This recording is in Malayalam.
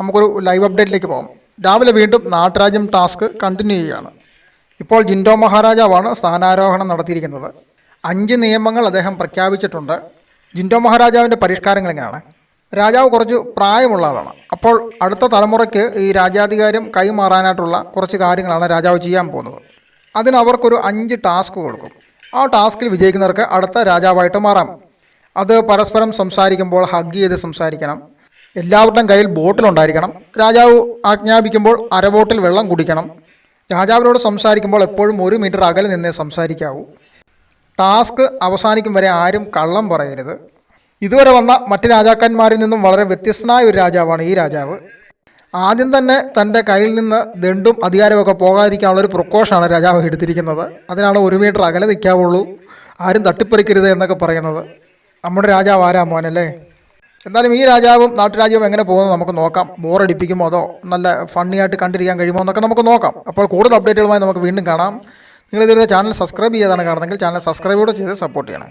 നമുക്കൊരു ലൈവ് അപ്ഡേറ്റിലേക്ക് പോകാം. രാവിലെ വീണ്ടും നാട്ടുരാജ്യം ടാസ്ക് കണ്ടിന്യൂ ചെയ്യുകയാണ്. ഇപ്പോൾ ജിൻഡോ മഹാരാജാവാണ് സ്ഥാനാരോഹണം നടത്തിയിരിക്കുന്നത്. അഞ്ച് നിയമങ്ങൾ അദ്ദേഹം പ്രഖ്യാപിച്ചിട്ടുണ്ട്. ജിൻഡോ മഹാരാജാവിന്റെ പരിഷ്കാരങ്ങൾ എങ്ങനെയാണ് രാജാവ് കുറച്ച് പ്രായമുള്ള ആളാണ്. അപ്പോൾ അടുത്ത തലമുറയ്ക്ക് ഈ രാജാധികാരം കൈമാറാനായിട്ടുള്ള കുറച്ച് കാര്യങ്ങളാണ് രാജാവ് ചെയ്യാൻ പോകുന്നത്. അതിനവർക്കൊരു അഞ്ച് ടാസ്ക് കൊടുക്കും. ആ ടാസ്കിൽ വിജയിക്കുന്നവർക്ക് അടുത്ത രാജാവായിട്ട് മാറാം. അത് പരസ്പരം സംസാരിക്കുമ്പോൾ ഹഗ് ചെയ്ത് സംസാരിക്കണം. എല്ലാവരുടെയും കയ്യിൽ ബോട്ടിലുണ്ടായിരിക്കണം രാജാവ് ആജ്ഞാപിക്കുമ്പോൾ അര ബോട്ടിൽ വെള്ളം കുടിക്കണം. രാജാവിനോട് സംസാരിക്കുമ്പോൾ എപ്പോഴും ഒരു മീറ്റർ അകലെ നിന്നേ സംസാരിക്കാവൂ. ടാസ്ക് അവസാനിക്കും വരെ ആരും കള്ളം പറയരുത്. ഇതുവരെ വന്ന മറ്റ് രാജാക്കന്മാരിൽ നിന്നും വളരെ വ്യത്യസ്തനായ ഒരു രാജാവാണ് ഈ രാജാവ്. ആദ്യം തന്നെ തന്റെ കയ്യിൽ നിന്ന് ദണ്ടും അധികാരമൊക്കെ പോകാതിരിക്കാനുള്ള ഒരു പ്രിക്കോഷനാണ് രാജാവ് എടുത്തിരിക്കുന്നത്. അതിനാണ് ഒരു മീറ്റർ അകലെ നിൽക്കാവുള്ളൂ. ആരും തട്ടിപ്പറിക്കരുത് എന്നൊക്കെ പറയുന്നത്. നമ്മുടെ രാജാവ് ആരാ മോനല്ലേ? എന്തായാലും ഈ രാജാവും നാട്ടുരാജ്യവും എങ്ങനെ പോകുന്നത് നമുക്ക് നോക്കാം. ബോറടിപ്പിക്കുമോ അതോ നല്ല ഫണ്ണിയായിട്ട് കണ്ടിരിക്കാൻ കഴിയുമോ എന്നൊക്കെ നമുക്ക് നോക്കാം. അപ്പോൾ കൂടുതൽ അപ്ഡേറ്റുകളുമായി നമുക്ക് വീണ്ടും കാണാം. നിങ്ങൾ ഇതുവരെ ചാനൽ സബ്സ്ക്രൈബ് ചെയ്താണ് കാണുന്നെങ്കിൽ ചാനൽ സബ്സ്ക്രൈബ് കൂടെ ചെയ്ത് സപ്പോർട്ട് ചെയ്യണം.